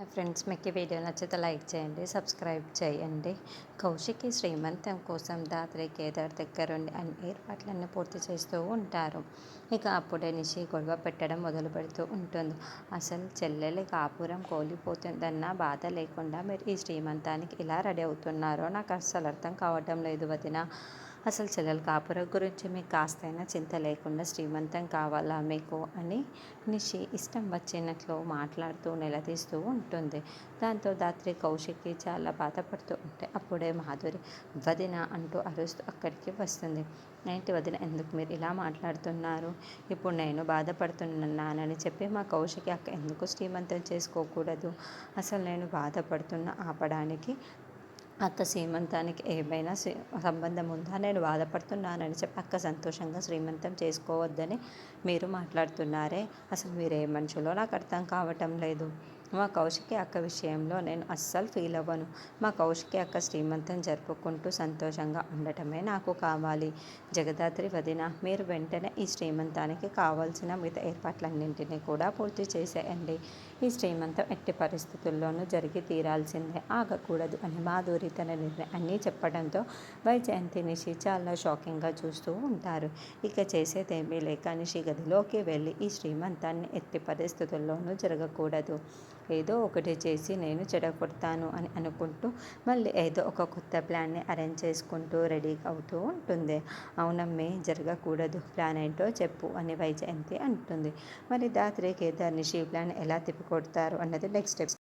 Friends మీకు ఈ video నచ్చితే లైక్ చేయండి సబ్స్క్రైబ్ చేయండి. కౌశికి శ్రీమంతం కోసం దాత్రి కేదార్ దగ్గరుండి అన్ని ఏర్పాట్లన్నీ పూర్తి చేస్తూ ఉంటారు. ఇక అప్పుడే నిషి గొడవ పెట్టడం మొదలు పెడుతూ ఉంటుంది. అసలు చెల్లెలి కాపురం కోలిపోతుందన్న బాధ లేకుండా మీరు ఈ శ్రీమంతానికి ఇలా రెడీ అవుతున్నారో నాకు అస్సలు అర్థం కావటం లేదు వదిన. అసలు చెల్లెల కాపురం గురించి మీకు కాస్తైనా చింత లేకుండా శ్రీమంతం కావాలా మీకు అని నిషి ఇష్టం వచ్చినట్లు మాట్లాడుతూ నిలదీస్తూ ఉంటుంది. దాంతో దాత్రి కౌశిక్కి చాలా బాధపడుతూ ఉంటే అప్పుడే మాధురి వదిన అంటూ అరుస్తూ అక్కడికి వస్తుంది. ఏంటి వదిన ఎందుకు మీరు ఇలా మాట్లాడుతున్నారు? ఇప్పుడు నేను బాధపడుతున్నానని చెప్పి మా కౌశికి అక్క ఎందుకు శ్రీమంతం చేసుకోకూడదు? అసలు నేను బాధపడుతున్న ఆపడానికి అత్త శ్రీమంతానికి ఏమైనా సంబంధం ఉందా? నేను బాధపడుతున్నానని చెప్పి అక్క సంతోషంగా శ్రీమంతం చేసుకోవద్దని మీరు మాట్లాడుతున్నారే. అసలు మీరే మనుషులో నాకు అర్థం కావటం లేదు. మా కౌశికి అక్క విషయంలో నేను అస్సలు ఫీల్ అవ్వను. మా కౌశికి అక్క శ్రీమంతం జరుపుకుంటూ సంతోషంగా ఉండటమే నాకు కావాలి. జగదాత్రి వదిన మీరు వెంటనే ఈ శ్రీమంతానికి కావాల్సిన మిగతా ఏర్పాట్లన్నింటినీ కూడా పూర్తి చేసేయండి. ఈ శ్రీమంతం ఎట్టి పరిస్థితుల్లోనూ జరిగి తీరాల్సిందే. ఆగకూడదు అని మాధురి తన నిర్ణయాన్ని చెప్పడంతో వైజయంతి నిషి చాలా షాకింగ్గా చూస్తూ ఉంటారు. ఇక చేసేదేమీ లేక నిషి గదిలోకి వెళ్ళి ఈ శ్రీమంతాన్ని ఎట్టి పరిస్థితుల్లోనూ జరగకూడదు. ఏదో ఒకటి చేసి నేను చెడగొడతాను అని అనుకుంటూ మళ్ళీ ఏదో ఒక కొత్త ప్లాన్ని అరేంజ్ చేసుకుంటూ రెడీ అవుతూ ఉంటుంది. అవునమ్మే జరగకూడదు. ప్లాన్ ఏంటో చెప్పు అని వైజయంతి అంటుంది. మరి దాత్రి కేదార్ని నిషి ప్లాన్ ఎలా తిప్పికొడతారు అన్నది నెక్స్ట్ స్టెప్